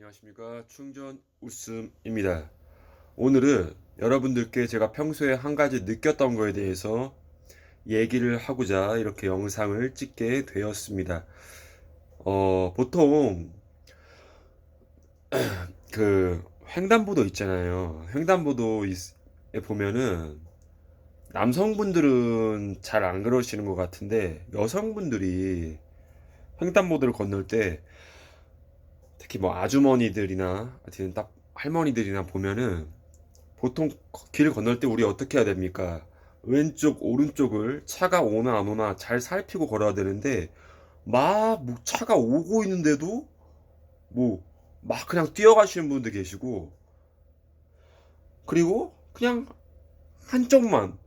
안녕하십니까 충전 웃음입니다. 오늘은 여러분들께 제가 평소에 한 가지 느꼈던 거에 대해서 얘기를 하고자 이렇게 영상을 찍게 되었습니다. 어, 보통 그 횡단보도 있잖아요. 횡단보도에 보면은 남성분들은 잘 안 그러시는 것 같은데 여성분들이 횡단보도를 건널 때 특히 뭐 아주머니들이나 하여튼 딱 할머니들이나 보면은 보통 길을 건널 때 우리 어떻게 해야 됩니까? 왼쪽 오른쪽을 차가 오나 안 오나 잘 살피고 걸어야 되는데 막 뭐 차가 오고 있는데도 뭐 막 그냥 뛰어가시는 분도 계시고 그리고 그냥 한쪽만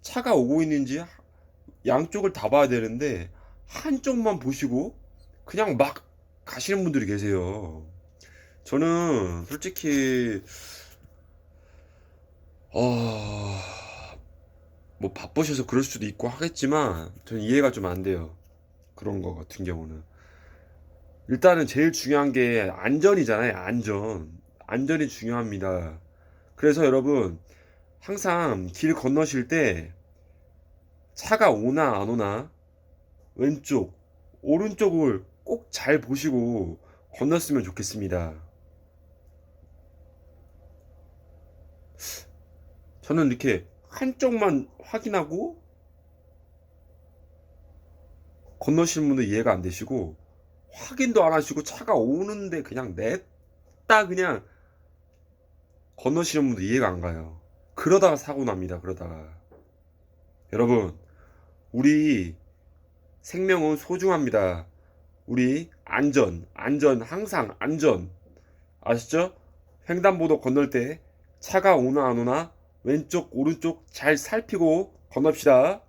차가 오고 있는지 양쪽을 다 봐야 되는데 한쪽만 보시고 그냥 막 가시는 분들이 계세요. 저는 솔직히 어, 뭐 바쁘셔서 그럴 수도 있고 하겠지만 저는 이해가 좀 안 돼요. 그런 거 같은 경우는. 일단은 제일 중요한 게 안전이잖아요. 안전. 안전이 중요합니다. 그래서 여러분 항상 길 건너실 때 차가 오나 안 오나 왼쪽, 오른쪽을 꼭 잘 보시고 건넜으면 좋겠습니다. 저는 이렇게 한쪽만 확인하고 건너시는 분들 이해가 안 되시고 확인도 안 하시고 차가 오는데 그냥 냈다 그냥 건너시는 분들 이해가 안 가요. 그러다가 사고 납니다. 그러다가 여러분 우리 생명은 소중합니다. 우리 안전, 안전, 항상 안전. 아시죠? 횡단보도 건널 때 차가 오나 안 오나 왼쪽, 오른쪽 잘 살피고 건넙시다.